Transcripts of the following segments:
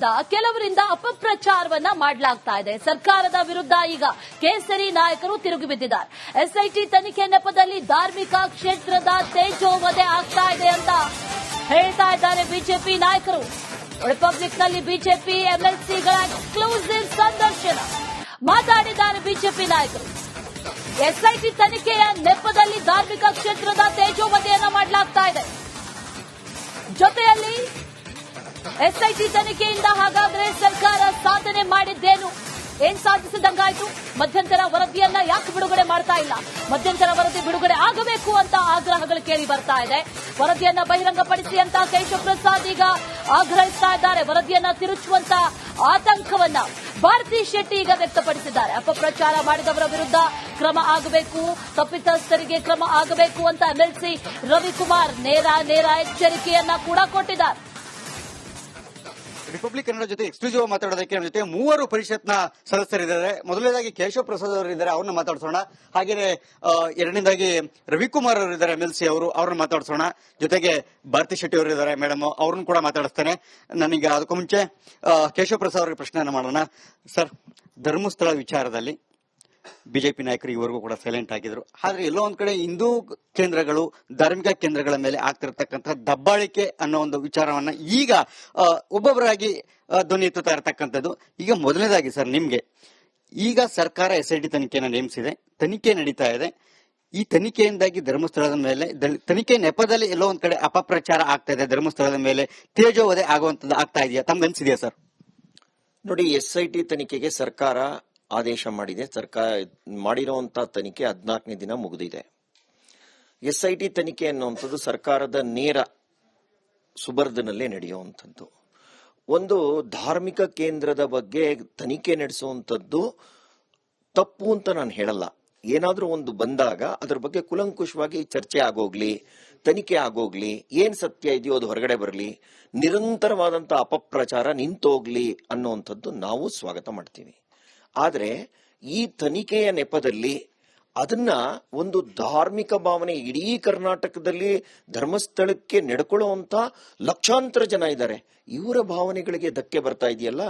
ವಿರುದ್ಧ ಕೆಲವರಿಂದ ಅಪಪ್ರಚಾರವನ್ನ ಮಾಡಲಾಗ್ತಾ ಇದೆ. ಸರ್ಕಾರದ ವಿರುದ್ಧ ಈಗ ಕೇಸರಿ ನಾಯಕರು ತಿರುಗಿ ಬಿದ್ದಿದ್ದಾರೆ. ಎಸ್ಐಟಿ ತನಿಖೆ ನೆಪದಲ್ಲಿ ಧಾರ್ಮಿಕ ಕ್ಷೇತ್ರದ ತೇಜೋವಧೆ ಆಗ್ತಾ ಇದೆ ಅಂತ ಹೇಳ್ತಾ ಇದ್ದಾರೆ ಬಿಜೆಪಿ ನಾಯಕರು. ರಿಪಬ್ಲಿಕ್ನಲ್ಲಿ ಬಿಜೆಪಿ ಎಂಎಲ್ಸಿಗಳ ಎಕ್ಸ್ಕ್ಲೂಸಿವ್ ಸಂದರ್ಶನ ಮಾತಾಡಿದ್ದಾರೆ ಬಿಜೆಪಿ ನಾಯಕರು. ಎಸ್ಐಟಿ ತನಿಖೆಯ ನೆಪದಲ್ಲಿ ಧಾರ್ಮಿಕ ಕ್ಷೇತ್ರದ ತೇಜೋವಧೆಯನ್ನ ಮಾಡಲಾಗ್ತಾ ಇದೆ. ಜೊತೆಯಲ್ಲಿ ಎಸ್ಐಟಿ ತನಿಖೆಯಿಂದ ಹಾಗಾದ್ರೆ ಸರ್ಕಾರ ಸಾಧನೆ ಮಾಡಿದ್ದೇನು? ಏನ್ ಸಾಧಿಸಿದಂಗಾಯ್ತು? ಮಧ್ಯಂತರ ವರದಿಯನ್ನ ಯಾಕೆ ಬಿಡುಗಡೆ ಮಾಡ್ತಾ ಇಲ್ಲ? ಮಧ್ಯಂತರ ವರದಿ ಬಿಡುಗಡೆ ಆಗಬೇಕು ಅಂತ ಆಗ್ರಹಗಳು ಕೇಳಿ ಬರ್ತಾ ಇದೆ. ವರದಿಯನ್ನ ಬಹಿರಂಗಪಡಿಸಿ ಅಂತ ಕೇಶವ ಪ್ರಸಾದ್ ಈಗ ಆಗ್ರಹಿಸ್ತಾ ಇದ್ದಾರೆ. ವರದಿಯನ್ನ ತಿರುಚುವಂತ ಆತಂಕವನ್ನ ಭಾರತಿ ಶೆಟ್ಟಿ ಈಗ ವ್ಯಕ್ತಪಡಿಸಿದ್ದಾರೆ. ಅಪಪ್ರಚಾರ ಮಾಡಿದವರ ವಿರುದ್ಧ ಕ್ರಮ ಆಗಬೇಕು, ತಪ್ಪಿತಸ್ಥರಿಗೆ ಕ್ರಮ ಆಗಬೇಕು ಅಂತ ಎಂಎಲ್ಸಿ ರವಿಕುಮಾರ್ ನೇರ ನೇರ ಎಚ್ಚರಿಕೆಯನ್ನ ಕೂಡ ಕೊಟ್ಟಿದ್ದಾರೆ. ರಿಪಬ್ಲಿಕ್ ಕನ್ನಡ ಜೊತೆ ಎಕ್ಸ್ಕ್ಲೂಸಿವ್ ಮಾತಾಡೋದಕ್ಕೆ ನಮ್ಮ ಜೊತೆ ಮೂವರು ಪರಿಷತ್ನ ಸದಸ್ಯರಿದ್ದಾರೆ. ಮೊದಲನೇದಾಗಿ ಕೇಶವ ಪ್ರಸಾದ್ ಅವರು ಇದ್ದಾರೆ, ಅವ್ರನ್ನ ಮಾತಾಡ್ಸೋಣ. ಹಾಗೇನೆ ಎರಡನೇದಾಗಿ ರವಿಕುಮಾರ್ ಅವರು ಇದ್ದಾರೆ ಎಂ ಎಲ್ ಸಿ ಅವರು, ಅವ್ರನ್ನ ಮಾತಾಡ್ಸೋಣ. ಜೊತೆಗೆ ಭಾರತಿ ಶೆಟ್ಟಿ ಅವರು ಇದ್ದಾರೆ, ಮೇಡಮ್, ಅವ್ರನ್ನ ಕೂಡ ಮಾತಾಡಿಸ್ತಾನೆ. ನನಗೆ ಅದಕ್ಕೂ ಮುಂಚೆ ಕೇಶವ ಪ್ರಸಾದ್ ಅವರಿಗೆ ಪ್ರಶ್ನೆಯನ್ನು ಮಾಡೋಣ. ಸರ್, ಧರ್ಮಸ್ಥಳ ವಿಚಾರದಲ್ಲಿ ಬಿಜೆಪಿ ನಾಯಕರು ಇವರೆಗೂ ಕೂಡ ಸೈಲೆಂಟ್ ಆಗಿದ್ರು. ಆದ್ರೆ ಎಲ್ಲೋ ಒಂದ್ ಕಡೆ ಹಿಂದೂ ಕೇಂದ್ರಗಳು, ಧಾರ್ಮಿಕ ಕೇಂದ್ರಗಳ ಮೇಲೆ ಆಗ್ತಿರತಕ್ಕಂತಹ ದಬ್ಬಾಳಿಕೆ ಅನ್ನೋ ಒಂದು ವಿಚಾರವನ್ನ ಈಗ ಒಬ್ಬೊಬ್ಬರಾಗಿ ಧ್ವನಿ ಎತ್ತುತ್ತಾ ಇರತಕ್ಕಂಥದ್ದು. ಈಗ ಮೊದಲನೇದಾಗಿ ಸರ್ ನಿಮ್ಗೆ, ಈಗ ಸರ್ಕಾರ ಎಸ್ ಐ ಟಿ ನೇಮಿಸಿದೆ, ತನಿಖೆ ನಡೀತಾ ಇದೆ. ಈ ತನಿಖೆಯಿಂದಾಗಿ ಧರ್ಮಸ್ಥಳದ ಮೇಲೆ ತನಿಖೆ ನೆಪದಲ್ಲಿ ಎಲ್ಲೋ ಒಂದ್ ಕಡೆ ಅಪಪ್ರಚಾರ ಆಗ್ತಾ ಇದೆ, ಧರ್ಮಸ್ಥಳದ ಮೇಲೆ ತೇಜೋವಧೆ ಆಗುವಂತದ್ದು ಆಗ್ತಾ ಇದೆಯಾ? ತಮ್ಗೆ ಅನ್ಸಿದೆಯಾ ಸರ್? ನೋಡಿ, ಎಸ್ ಐ ಟಿ ತನಿಖೆಗೆ ಸರ್ಕಾರ ಆದೇಶ ಮಾಡಿದೆ. ಸರ್ಕಾರ ಮಾಡಿರುವಂತ ತನಿಖೆ ಹದಿನಾಲ್ಕನೇ ದಿನ ಮುಗಿದಿದೆ. ಎಸ್ ಐ ಟಿ ತನಿಖೆ ಅನ್ನುವಂಥದ್ದು ಸರ್ಕಾರದ ನೇರ ಸುಬರ್ದನಲ್ಲೇ ನಡೆಯುವಂಥದ್ದು. ಒಂದು ಧಾರ್ಮಿಕ ಕೇಂದ್ರದ ಬಗ್ಗೆ ತನಿಖೆ ನಡೆಸುವಂಥದ್ದು ತಪ್ಪು ಅಂತ ನಾನು ಹೇಳಲ್ಲ. ಏನಾದರೂ ಒಂದು ಬಂದಾಗ ಅದ್ರ ಬಗ್ಗೆ ಕುಲಂಕುಷವಾಗಿ ಚರ್ಚೆ ಆಗೋಗ್ಲಿ, ತನಿಖೆ ಆಗೋಗ್ಲಿ, ಏನ್ ಸತ್ಯ ಇದೆಯೋ ಅದು ಹೊರಗಡೆ ಬರಲಿ, ನಿರಂತರವಾದಂತ ಅಪಪ್ರಚಾರ ನಿಂತೋಗ್ಲಿ ಅನ್ನುವಂಥದ್ದು ನಾವು ಸ್ವಾಗತ ಮಾಡ್ತೀವಿ. ಆದ್ರೆ ಈ ತನಿಖೆಯ ನೆಪದಲ್ಲಿ ಅದನ್ನ ಒಂದು ಧಾರ್ಮಿಕ ಭಾವನೆ ಇಡೀ ಕರ್ನಾಟಕದಲ್ಲಿ ಧರ್ಮಸ್ಥಳಕ್ಕೆ ನಡ್ಕೊಳ್ಳುವಂತ ಲಕ್ಷಾಂತರ ಜನ ಇದ್ದಾರೆ. ಇವರ ಭಾವನೆಗಳಿಗೆ ಧಕ್ಕೆ ಬರ್ತಾ ಇದೆಯಲ್ಲ?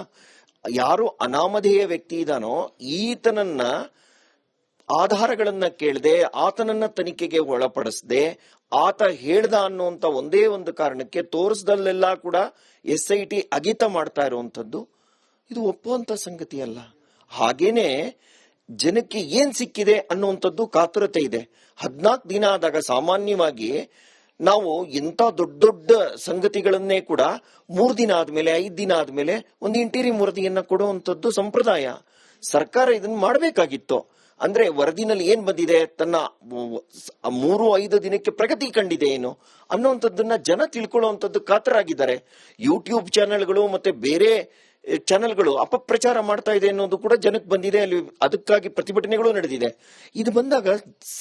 ಯಾರು ಅನಾಮಧೇಯ ವ್ಯಕ್ತಿ ಇದಾನೋ ಈತನನ್ನ ಆಧಾರಗಳನ್ನ ಕೇಳದೆ, ಆತನನ್ನ ತನಿಖೆಗೆ ಒಳಪಡಿಸದೆ, ಆತ ಹೇಳ್ದ ಅನ್ನುವಂತ ಒಂದೇ ಒಂದು ಕಾರಣಕ್ಕೆ ತೋರಿಸ್ದಲ್ಲೆಲ್ಲ ಕೂಡ ಎಸ್ ಐ ಟಿ ಅಗಿತ ಮಾಡ್ತಾ ಇರುವಂತದ್ದು ಇದು ಒಪ್ಪುವಂತ ಸಂಗತಿ ಅಲ್ಲ ಹಾಗೇನೆ ಜನಕ್ಕೆ ಏನ್ ಸಿಕ್ಕಿದೆ ಅನ್ನುವಂಥದ್ದು ಕಾತುರತೆ ಇದೆ. ಹದಿನಾಲ್ಕು ದಿನ ಆದಾಗ ಸಾಮಾನ್ಯವಾಗಿ ನಾವು ಎಂತ ದೊಡ್ಡ ದೊಡ್ಡ ಸಂಗತಿಗಳನ್ನೇ ಕೂಡ ಮೂರ್ ದಿನ ಆದ್ಮೇಲೆ, ಐದ್ ದಿನ ಆದ್ಮೇಲೆ ಒಂದು ಇಂಟೀರಿಯಂ ವರದಿಯನ್ನ ಕೊಡುವಂತದ್ದು ಸಂಪ್ರದಾಯ. ಸರ್ಕಾರ ಇದನ್ನ ಮಾಡಬೇಕಾಗಿತ್ತು. ಅಂದ್ರೆ ವರದಿನಲ್ಲಿ ಏನ್ ಬಂದಿದೆ? ತನ್ನ ಮೂರು, ಐದು ದಿನಕ್ಕೆ ಪ್ರಗತಿ ಕಂಡಿದೆ ಏನು ಅನ್ನುವಂಥದ್ದನ್ನ ಜನ ತಿಳ್ಕೊಳ್ಳುವಂಥದ್ದು ಕಾತರಾಗಿದ್ದಾರೆ. ಯೂಟ್ಯೂಬ್ ಚಾನೆಲ್ಗಳು ಮತ್ತೆ ಬೇರೆ ಚಾನೆಲ್ಗಳು ಅಪಪ್ರಚಾರ ಮಾಡ್ತಾ ಇದೆ ಅನ್ನೋದು ಕೂಡ ಜನಕ್ಕೆ ಬಂದಿದೆ. ಅಲ್ಲಿ ಅದಕ್ಕಾಗಿ ಪ್ರತಿಭಟನೆಗಳು ನಡೆದಿದೆ. ಇದು ಬಂದಾಗ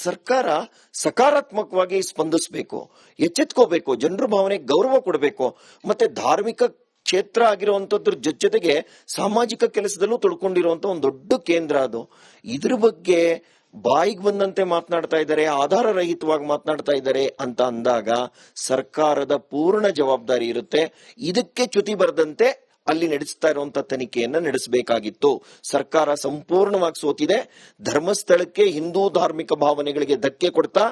ಸರ್ಕಾರ ಸಕಾರಾತ್ಮಕವಾಗಿ ಸ್ಪಂದಿಸಬೇಕು, ಎಚ್ಚೆತ್ಕೋಬೇಕು, ಜನರ ಭಾವನೆಗೆ ಗೌರವ ಕೊಡಬೇಕು, ಮತ್ತೆ ಧಾರ್ಮಿಕ ಕ್ಷೇತ್ರ ಆಗಿರುವಂತದ್ರ ಜೊತೆಗೆ ಸಾಮಾಜಿಕ ಕೆಲಸದಲ್ಲೂ ತೊಳ್ಕೊಂಡಿರುವಂತ ಒಂದು ದೊಡ್ಡ ಕೇಂದ್ರ ಅದು. ಇದ್ರ ಬಗ್ಗೆ ಬಾಯಿಗೆ ಬಂದಂತೆ ಮಾತನಾಡ್ತಾ ಇದ್ದಾರೆ ಆಧಾರ ರಹಿತವಾಗಿ ಮಾತನಾಡ್ತಾ ಇದ್ದಾರೆ ಅಂತ ಅಂದಾಗ ಸರ್ಕಾರದ ಪೂರ್ಣ ಜವಾಬ್ದಾರಿ ಇರುತ್ತೆ. ಇದಕ್ಕೆ ಚ್ಯುತಿ ಬರದಂತೆ ಅಲ್ಲಿ ನಡೆಸ್ತಾ ಇರುವಂತ ತನಿಖೆಯನ್ನ ನಡೆಸಬೇಕಾಗಿತ್ತು. ಸರ್ಕಾರ ಸಂಪೂರ್ಣವಾಗಿ ಸೋತಿದೆ. ಧರ್ಮಸ್ಥಳಕ್ಕೆ ಹಿಂದೂ ಧಾರ್ಮಿಕ ಭಾವನೆಗಳಿಗೆ ಧಕ್ಕೆ ಕೊಡ್ತಾ,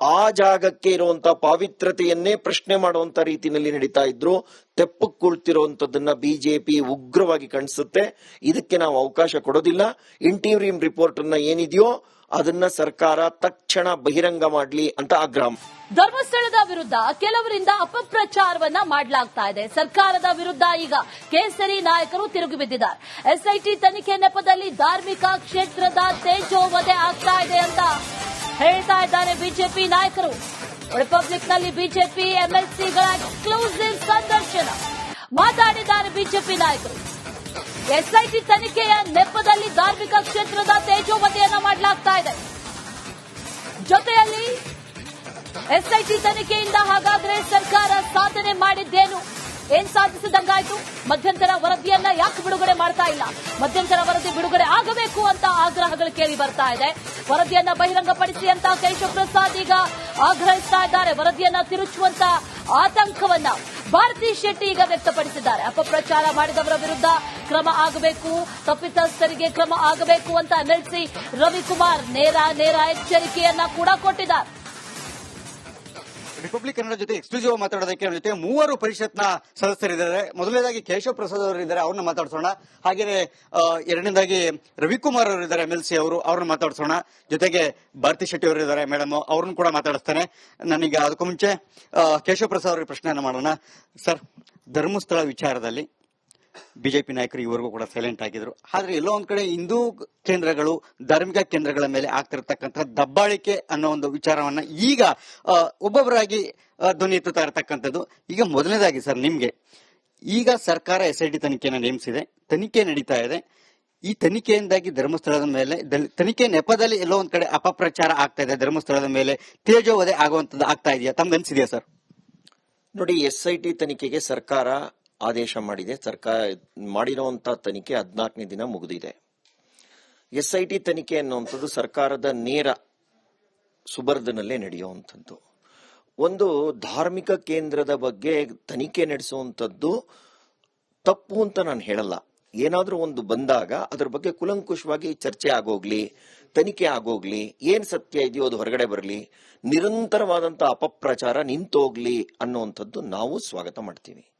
ಆ ಜಾಗಕ್ಕೆ ಇರುವಂತ ಪಾವಿತ್ರತೆಯನ್ನೇ ಪ್ರಶ್ನೆ ಮಾಡುವಂತ ರೀತಿಯಲ್ಲಿ ನಡೀತಾ ಇದ್ರು. ತೆಪ್ಪಕ್ಕೆ ಕುಳ್ತಿರುವಂತದ್ದನ್ನ ಬಿಜೆಪಿ ಉಗ್ರವಾಗಿ ಕಾಣಿಸುತ್ತೆ ಇದಕ್ಕೆ ನಾವು ಅವಕಾಶ ಕೊಡೋದಿಲ್ಲ. ಇಂಟೀರಿಯಂ ರಿಪೋರ್ಟ್ ಅನ್ನ ಏನಿದೆಯೋ ಅದನ್ನ ಸರ್ಕಾರ ತಕ್ಷಣ ಬಹಿರಂಗ ಮಾಡಲಿ ಅಂತ ಆಗ್ರಹ ಧರ್ಮಸ್ಥಳದ ವಿರುದ್ಧ ಕೆಲವರಿಂದ ಅಪಪ್ರಚಾರವನ್ನ ಮಾಡಲಾಗ್ತಾ ಇದೆ. ಸರ್ಕಾರದ ವಿರುದ್ಧ ಈಗ ಕೇಸರಿ ನಾಯಕರು ತಿರುಗಿ ಬಿದ್ದಿದ್ದಾರೆ. ಎಸ್ಐಟಿ ತನಿಖೆ ನೆಪದಲ್ಲಿ ಧಾರ್ಮಿಕ ಕ್ಷೇತ್ರದ ತೇಜೋವಧೆ ಆಗ್ತಾ ಇದೆ ಅಂತ ಹೇಳ್ತಾ ಇದ್ದಾರೆ ಬಿಜೆಪಿ ನಾಯಕರು. ರಿಪಬ್ಲಿಕ್ನಲ್ಲಿ ಬಿಜೆಪಿ ಎಂಎಲ್ಸಿಗಳ ಎಕ್ಸ್ಕ್ಲೂಸಿವ್ ಸಂದರ್ಶನ ಮಾತಾಡಿದ್ದಾರೆ ಬಿಜೆಪಿ ನಾಯಕರು. ಎಸ್ಐಟಿ ತನಿಖೆಯ ನೆಪದಲ್ಲಿ ಧಾರ್ಮಿಕ ಕ್ಷೇತ್ರದ ತೇಜೋವಧೆಯನ್ನ ಮಾಡಲಾಗ್ತಾ ಇದೆ. ಜೊತೆಯಲ್ಲಿ ಎಸ್ಐಟಿ ತನಿಖೆಯಿಂದ ಹಾಗಾದ್ರೆ ಸರ್ಕಾರ ಸಾಧನೆ ಮಾಡಿದ್ದೇನು? ಏನ್ ಸಾಧಿಸಿದಂಗಾಯ್ತು? ಮಧ್ಯಂತರ ವರದಿಯನ್ನ ಯಾಕೆ ಬಿಡುಗಡೆ ಮಾಡ್ತಾ ಇಲ್ಲ? ಮಧ್ಯಂತರ ವರದಿ ಬಿಡುಗಡೆ ಆಗಬೇಕು ಅಂತ ಆಗ್ರಹಗಳು ಕೇಳಿ ಬರ್ತಾ ಇದೆ. ವರದಿಯನ್ನ ಬಹಿರಂಗಪಡಿಸಿ ಅಂತ ಕೇಶವ ಪ್ರಸಾದ್ ಈಗ ಆಗ್ರಹಿಸ್ತಾ ಇದ್ದಾರೆ. ವರದಿಯನ್ನ ತಿರುಚುವಂತ ಆತಂಕವನ್ನ ಭಾರತಿ ಶೆಟ್ಟಿ ಈಗ ವ್ಯಕ್ತಪಡಿಸಿದ್ದಾರೆ. ಅಪಪ್ರಚಾರ ಮಾಡಿದವರ ವಿರುದ್ಧ ಕ್ರಮ ಆಗಬೇಕು, ತಪ್ಪಿತಸ್ಥರಿಗೆ ಕ್ರಮ ಆಗಬೇಕು ಅಂತ ಎನ್ಎಲ್ಸಿ ರವಿಕುಮಾರ್ ನೇರ ನೇರ ಎಚ್ಚರಿಕೆಯನ್ನ ಕೂಡ ಕೊಟ್ಟಿದ್ದಾರೆ. ರಿಪಬ್ಲಿಕ್ ಕನ್ನಡ ಜೊತೆ ಎಕ್ಸ್ಕ್ಲೂಸಿವ್ ಮಾತಾಡೋದಕ್ಕೆ ಜೊತೆ ಮೂವರು ಪರಿಷತ್ನ ಸದಸ್ಯರಿದ್ದಾರೆ. ಮೊದಲನೇದಾಗಿ ಕೇಶವ ಪ್ರಸಾದ್ ಅವರು ಇದ್ದಾರೆ ಅವ್ರನ್ನ ಮಾತಾಡ್ಸೋಣ. ಹಾಗೇನೆ ಆ, ಎರಡನೇದಾಗಿ ರವಿಕುಮಾರ್ ಅವರು ಇದ್ದಾರೆ ಎಂ ಎಲ್ ಸಿ ಅವರು ಅವ್ರನ್ನ ಮಾತಾಡ್ಸೋಣ. ಜೊತೆಗೆ ಭಾರತಿ ಶೆಟ್ಟಿ ಅವರು ಇದ್ದಾರೆ ಮೇಡಮ್ ಅವ್ರನ್ನ ಕೂಡ ಮಾತಾಡಿಸ್ತಾನೆ. ನನಗೆ ಅದಕ್ಕೂ ಮುಂಚೆ ಕೇಶವ ಪ್ರಸಾದ್ ಅವರಿಗೆ ಪ್ರಶ್ನೆಯನ್ನು ಮಾಡೋಣ. ಸರ್ ಧರ್ಮಸ್ಥಳ ವಿಚಾರದಲ್ಲಿ ಬಿಜೆಪಿ ನಾಯಕರು ಇವರೆಗೂ ಕೂಡ ಸೈಲೆಂಟ್ ಆಗಿದ್ರು. ಆದ್ರೆ ಎಲ್ಲೋ ಒಂದ್ ಕಡೆ ಹಿಂದೂ ಕೇಂದ್ರಗಳು, ಧಾರ್ಮಿಕ ಕೇಂದ್ರಗಳ ಮೇಲೆ ಆಗ್ತಿರತಕ್ಕಂತಹ ದಬ್ಬಾಳಿಕೆ ಅನ್ನೋ ಒಂದು ವಿಚಾರವನ್ನ ಈಗ ಒಬ್ಬೊಬ್ಬರಾಗಿ ಧ್ವನಿ ಎತ್ತುತ್ತಾ ಇರತಕ್ಕಂಥದ್ದು. ಈಗ ಮೊದಲನೇದಾಗಿ ಸರ್ ನಿಮ್ಗೆ, ಈಗ ಸರ್ಕಾರ ಎಸ್ ಐ ಟಿ ತನಿಖೆಯನ್ನು ನೇಮಿಸಿದೆ, ತನಿಖೆ ನಡೀತಾ ಇದೆ. ಈ ತನಿಖೆಯಿಂದಾಗಿ ಧರ್ಮಸ್ಥಳದ ಮೇಲೆ ತನಿಖೆ ನೆಪದಲ್ಲಿ ಎಲ್ಲೋ ಒಂದ್ ಕಡೆ ಅಪಪ್ರಚಾರ ಆಗ್ತಾ ಇದೆ, ಧರ್ಮಸ್ಥಳದ ಮೇಲೆ ತೇಜೋವಧೆ ಆಗುವಂತದ್ದು ಆಗ್ತಾ ಇದೆಯಾ? ತಮ್ಗೆ ಅನ್ಸಿದೆಯಾ ಸರ್? ನೋಡಿ, ಎಸ್ ಐ ಟಿ ತನಿಖೆಗೆ ಸರ್ಕಾರ ಆದೇಶ ಮಾಡಿದೆ. ಸರ್ಕಾರ ಮಾಡಿರುವಂತಹ ತನಿಖೆ ಹದಿನಾಲ್ಕನೇ ದಿನ ಮುಗಿದಿದೆ. ಎಸ್ ಐ ಟಿ ತನಿಖೆ ಅನ್ನುವಂಥದ್ದು ಸರ್ಕಾರದ ನೇರ ಸುಬರ್ದನಲ್ಲೇ ನಡೆಯುವಂಥದ್ದು. ಒಂದು ಧಾರ್ಮಿಕ ಕೇಂದ್ರದ ಬಗ್ಗೆ ತನಿಖೆ ನಡೆಸುವಂಥದ್ದು ತಪ್ಪು ಅಂತ ನಾನು ಹೇಳಲ್ಲ. ಏನಾದರೂ ಒಂದು ಬಂದಾಗ ಅದ್ರ ಬಗ್ಗೆ ಕುಲಂಕುಷವಾಗಿ ಚರ್ಚೆ ಆಗೋಗ್ಲಿ, ತನಿಖೆ ಆಗೋಗ್ಲಿ, ಏನ್ ಸತ್ಯ ಇದೆಯೋ ಅದು ಹೊರಗಡೆ ಬರಲಿ, ನಿರಂತರವಾದಂತ ಅಪಪ್ರಚಾರ ನಿಂತೋಗ್ಲಿ ಅನ್ನುವಂಥದ್ದು ನಾವು ಸ್ವಾಗತ ಮಾಡ್ತೀವಿ.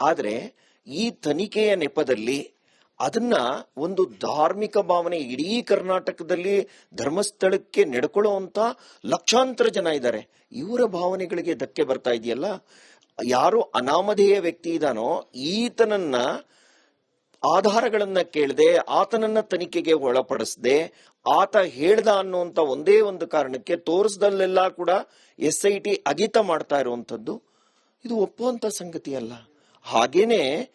ಆದ್ರೆ ಈ ತನಿಖೆಯ ನೆಪದಲ್ಲಿ ಅದನ್ನ ಒಂದು ಧಾರ್ಮಿಕ ಭಾವನೆ ಇಡೀ ಕರ್ನಾಟಕದಲ್ಲಿ ಧರ್ಮಸ್ಥಳಕ್ಕೆ ನಡ್ಕೊಳ್ಳುವಂತ ಲಕ್ಷಾಂತರ ಜನ ಇದ್ದಾರೆ. ಇವರ ಭಾವನೆಗಳಿಗೆ ಧಕ್ಕೆ ಬರ್ತಾ ಇದೆಯಲ್ಲ? ಯಾರು ಅನಾಮಧೇಯ ವ್ಯಕ್ತಿ ಇದಾನೋ ಈತನನ್ನ ಆಧಾರಗಳನ್ನ ಕೇಳದೆ, ಆತನನ್ನ ತನಿಖೆಗೆ ಒಳಪಡಿಸದೆ, ಆತ ಹೇಳ್ದ ಅನ್ನುವಂತ ಒಂದೇ ಒಂದು ಕಾರಣಕ್ಕೆ ತೋರಿಸ್ದಲ್ಲೆಲ್ಲ ಕೂಡ ಎಸ್ ಐ ಟಿ ಅಗಿತ ಮಾಡ್ತಾ ಇರುವಂತದ್ದು ಇದು ಒಪ್ಪುವಂತ ಸಂಗತಿ ಅಲ್ಲ ಹಾಗೇನೆ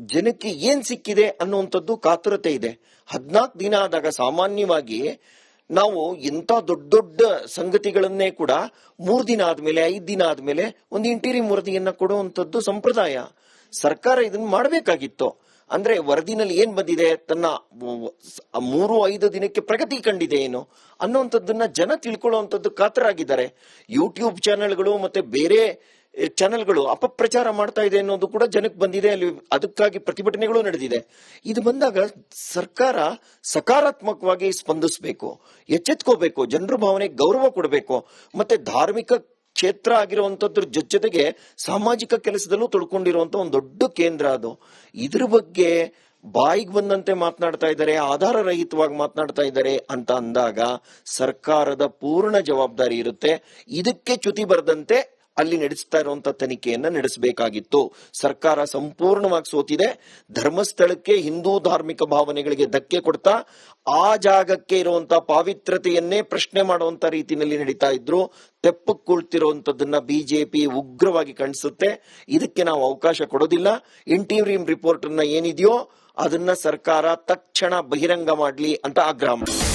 ಜನಕ್ಕೆ ಏನ್ ಸಿಕ್ಕಿದೆ ಅನ್ನುವಂಥದ್ದು ಕಾತುರತೆ ಇದೆ. ಹದ್ನಾಲ್ಕು ದಿನ ಆದಾಗ ಸಾಮಾನ್ಯವಾಗಿ ನಾವು ಇಂಥ ದೊಡ್ಡ ದೊಡ್ಡ ಸಂಗತಿಗಳನ್ನೇ ಕೂಡ ಮೂರ್ ದಿನ ಆದ್ಮೇಲೆ, ಐದ್ ದಿನ ಆದ್ಮೇಲೆ ಒಂದು ಇಂಟೀರಿಯಂ ವರದಿಯನ್ನ ಕೊಡುವಂತದ್ದು ಸಂಪ್ರದಾಯ. ಸರ್ಕಾರ ಇದನ್ನ ಮಾಡಬೇಕಾಗಿತ್ತು. ಅಂದ್ರೆ ವರದಿನಲ್ಲಿ ಏನ್ ಬಂದಿದೆ? ತನ್ನ ಮೂರು, ಐದು ದಿನಕ್ಕೆ ಪ್ರಗತಿ ಕಂಡಿದೆ ಏನು ಅನ್ನುವಂಥದ್ದನ್ನ ಜನ ತಿಳ್ಕೊಳ್ಳುವಂಥದ್ದು ಕಾತರಾಗಿದ್ದಾರೆ. ಯೂಟ್ಯೂಬ್ ಚಾನೆಲ್ಗಳು ಮತ್ತೆ ಬೇರೆ ಚಾನೆಲ್ಗಳು ಅಪಪ್ರಚಾರ ಮಾಡ್ತಾ ಇದೆ ಅನ್ನೋದು ಕೂಡ ಜನಕ್ಕೆ ಬಂದಿದೆ ಅಲ್ಲಿ. ಅದಕ್ಕಾಗಿ ಪ್ರತಿಭಟನೆಗಳು ನಡೆದಿದೆ. ಇದು ಬಂದಾಗ ಸರ್ಕಾರ ಸಕಾರಾತ್ಮಕವಾಗಿ ಸ್ಪಂದಿಸಬೇಕು, ಎಚ್ಚೆತ್ಕೋಬೇಕು, ಜನರ ಭಾವನೆಗೆ ಗೌರವ ಕೊಡಬೇಕು. ಮತ್ತೆ ಧಾರ್ಮಿಕ ಕ್ಷೇತ್ರ ಆಗಿರುವಂತದ್ರ ಜೊತೆಗೆ ಸಾಮಾಜಿಕ ಕೆಲಸದಲ್ಲೂ ತೊಡ್ಕೊಂಡಿರುವಂತ ಒಂದು ದೊಡ್ಡ ಕೇಂದ್ರ ಅದು. ಇದ್ರ ಬಗ್ಗೆ ಬಾಯಿಗೆ ಬಂದಂತೆ ಮಾತನಾಡ್ತಾ ಇದ್ದಾರೆ ಆಧಾರ ರಹಿತವಾಗಿ ಮಾತನಾಡ್ತಾ ಇದ್ದಾರೆ ಅಂತ ಅಂದಾಗ ಸರ್ಕಾರದ ಪೂರ್ಣ ಜವಾಬ್ದಾರಿ ಇರುತ್ತೆ. ಇದಕ್ಕೆ ಚ್ಯುತಿ ಬರದಂತೆ ಅಲ್ಲಿ ನಡೆಸ್ತಾ ಇರುವಂತ ತನಿಖೆಯನ್ನ ನಡೆಸಬೇಕಾಗಿತ್ತು. ಸರ್ಕಾರ ಸಂಪೂರ್ಣವಾಗಿ ಸೋತಿದೆ. ಧರ್ಮಸ್ಥಳಕ್ಕೆ ಹಿಂದೂ ಧಾರ್ಮಿಕ ಭಾವನೆಗಳಿಗೆ ಧಕ್ಕೆ ಕೊಡ್ತಾ, ಆ ಜಾಗಕ್ಕೆ ಇರುವಂತ ಪಾವಿತ್ರತೆಯನ್ನೇ ಪ್ರಶ್ನೆ ಮಾಡುವಂತ ರೀತಿಯಲ್ಲಿ ನಡೀತಾ ಇದ್ರು. ತೆಪ್ಪಕ್ಕೆ ಕುಳಿತಿರುವಂತದನ್ನ ಬಿಜೆಪಿ ಉಗ್ರವಾಗಿ ಕಾಣಿಸುತ್ತೆ ಇದಕ್ಕೆ ನಾವು ಅವಕಾಶ ಕೊಡೋದಿಲ್ಲ. ಇಂಟೀರಿಯಂ ರಿಪೋರ್ಟ್ ಅನ್ನ ಏನಿದೆಯೋ ಅದನ್ನ ಸರ್ಕಾರ ತಕ್ಷಣ ಬಹಿರಂಗ ಮಾಡ್ಲಿ ಅಂತ ಆಗ್ರಹ ಮಾಡಿದೆ